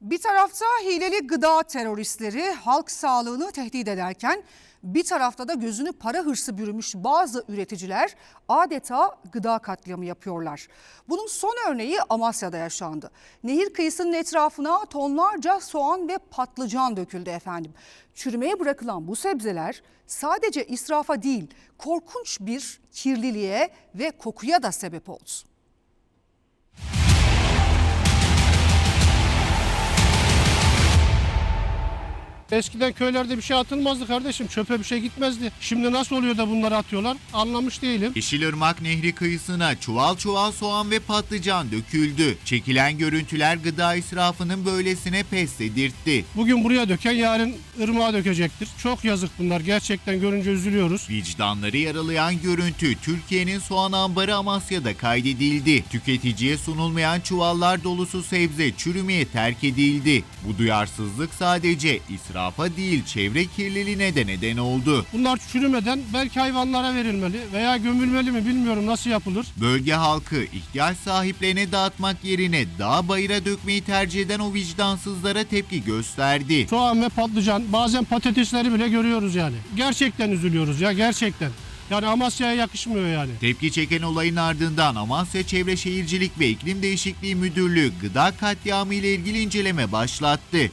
Bir tarafta hileli gıda teröristleri halk sağlığını tehdit ederken bir tarafta da gözünü para hırsı bürümüş bazı üreticiler adeta gıda katliamı yapıyorlar. Bunun son örneği Amasya'da yaşandı. Nehir kıyısının etrafına tonlarca soğan ve patlıcan döküldü efendim. Çürümeye bırakılan bu sebzeler sadece israfa değil korkunç bir kirliliğe ve kokuya da sebep oldu. Eskiden köylerde bir şey atılmazdı kardeşim. Çöpe bir şey gitmezdi. Şimdi nasıl oluyor da bunları atıyorlar? Anlamış değilim. Yeşilırmak Nehri kıyısına çuval çuval soğan ve patlıcan döküldü. Çekilen görüntüler gıda israfının böylesine pes dedirtti. Bugün buraya döken yarın ırmağa dökecektir. Çok yazık bunlar. Gerçekten görünce üzülüyoruz. Vicdanları yaralayan görüntü Türkiye'nin soğan ambarı Amasya'da kaydedildi. Tüketiciye sunulmayan çuvallar dolusu sebze çürümeye terk edildi. Bu duyarsızlık sadece israfa değil çevre kirliliğine de neden oldu. Bunlar çürümeden belki hayvanlara verilmeli veya gömülmeli mi bilmiyorum nasıl yapılır. Bölge halkı ihtiyaç sahiplerine dağıtmak yerine dağ bayıra dökmeyi tercih eden o vicdansızlara tepki gösterdi. Soğan ve patlıcan bazen patatesleri bile görüyoruz yani. Gerçekten üzülüyoruz ya gerçekten. Yani Amasya'ya yakışmıyor yani. Tepki çeken olayın ardından Amasya Çevre Şehircilik ve İklim Değişikliği Müdürlüğü gıda katliamı ile ilgili inceleme başlattı.